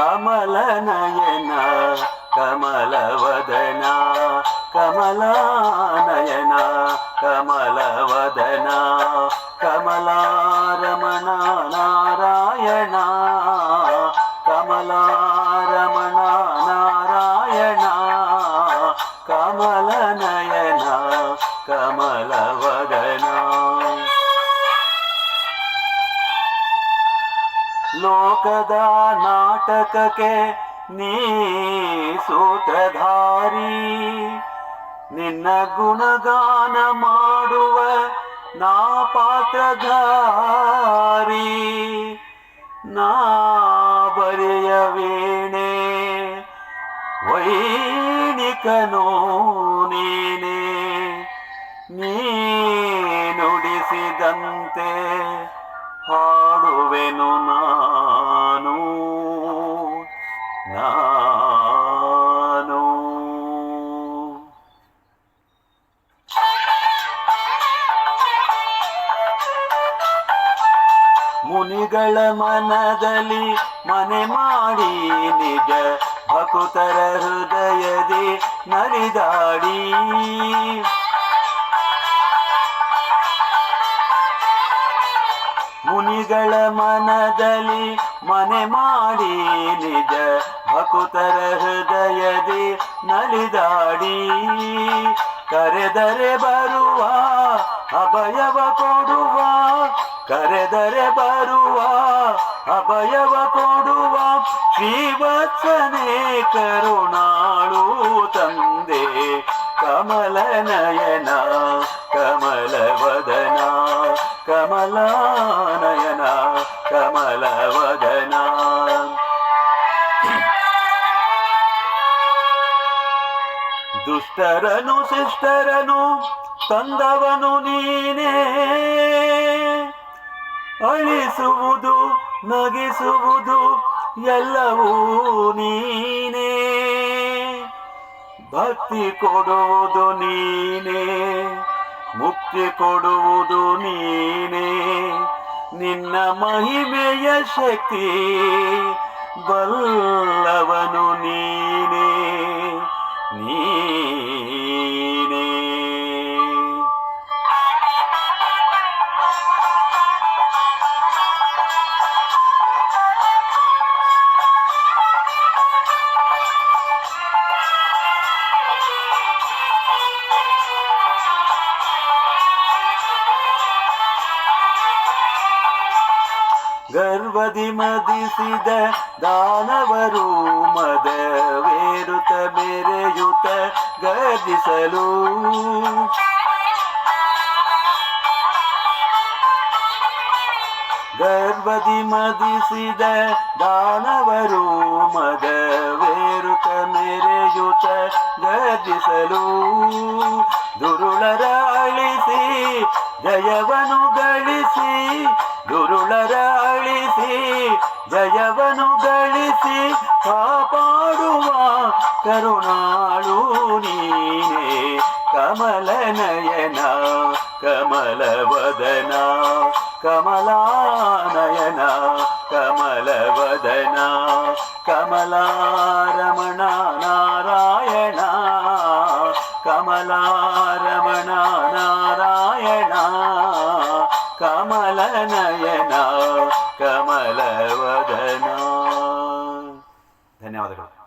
కమలనయన కమలవదన కమలానయన కమలవదన కమలారమణ నారాయణ కమలారమణ నారాయణ కమలనయన కమలవదన. ಲೋಕದ ನಾಟಕಕ್ಕೆ ನೀ ಸೂತ್ರಧಾರಿ. ನಿನ್ನ ಗುಣಗಾನ ಮಾಡುವ ನಾ ಪಾತ್ರಧಾರಿ. ನಾ ಬರೆಯ ವೀಣೆ, ವೈಣಿಕನೋ ನೀನೇ. ನೀ ನುಡಿಸಿದಂತೆ ಹಾಡುವೆನು ನಾನು ಮುನಿಗಳ ಮನದಲ್ಲಿ ಮನೆ ಮಾಡಿ ನಿಜ ಭಕುತರ ಹೃದಯದಿ ನರಿದಾಡಿ. ಮುನಿಗಳ ಮನದಲ್ಲಿ ಮನೆ ಮಾಡಿ ನಿಜ ಭಕುತರ ಹೃದಯದಿ ನಲಿದಾಡಿ ಕರೆದರೆ ಬರುವ ಅಭಯವ ಕೊಡುವ, ಕರೆದರೆ ಬರುವ ಅಭಯವ ಕೊಡುವ ಶ್ರೀವತ್ಸನೆ ಕರುಣಾಳು ತಂದೆ ಕಮಲನಯನ ಕಮಲವದನ ಕಮಲಾನಯನ ಕಮಲವದನ ದುಷ್ಟರನು ಶಿಷ್ಟರನು ತಂದವನು ನೀನೇ. ಅಳಿಸುವುದು, ನಗಿಸುವುದು ಎಲ್ಲವೂ ನೀನೇ. ಭಕ್ತಿ ಕೊಡುವುದು ನೀನೇ, ಮುಕ್ತಿ ಕೊಡುವುದು ನೀನೇ. ನಿನ್ನ ಮಹಿಮೆಯ ಶಕ್ತಿ ಬಲ್ಲವನು ನೀನೇ. ನೀನೇ ಗರ್ವದಿ ಮದಿಸಿದ ದಾನವರು ಮದವೇರುತ ಬೆರೆಯುತ ಗರ್ಜಿಸಲು. ಗರ್ಭದಿ ಮದಿಸಿದ ದಾನವರು ಮದವೇರುತ ಮೆರೆಯುತ ಗರ್ಜಿಸಲು. ದುರುಳರ ಅಳಿಸಿ ಜಯವನು ಗಳಿಸಿ ದುರುಳರ ಅಳಿಸಿ ಜಯವನು ಗಳಿಸಿ ಕಾಪಾಡುವ ಕರುಣಾಳು ನೀನೇ ಕಮಲನಯನ ಕಮಲವದನ ಕಮಲಾನಯನ ಕಮಲವದನ ಕಮಲಾರಮಣ కమలనయనా కమలవదనా ధన్యవాదాలు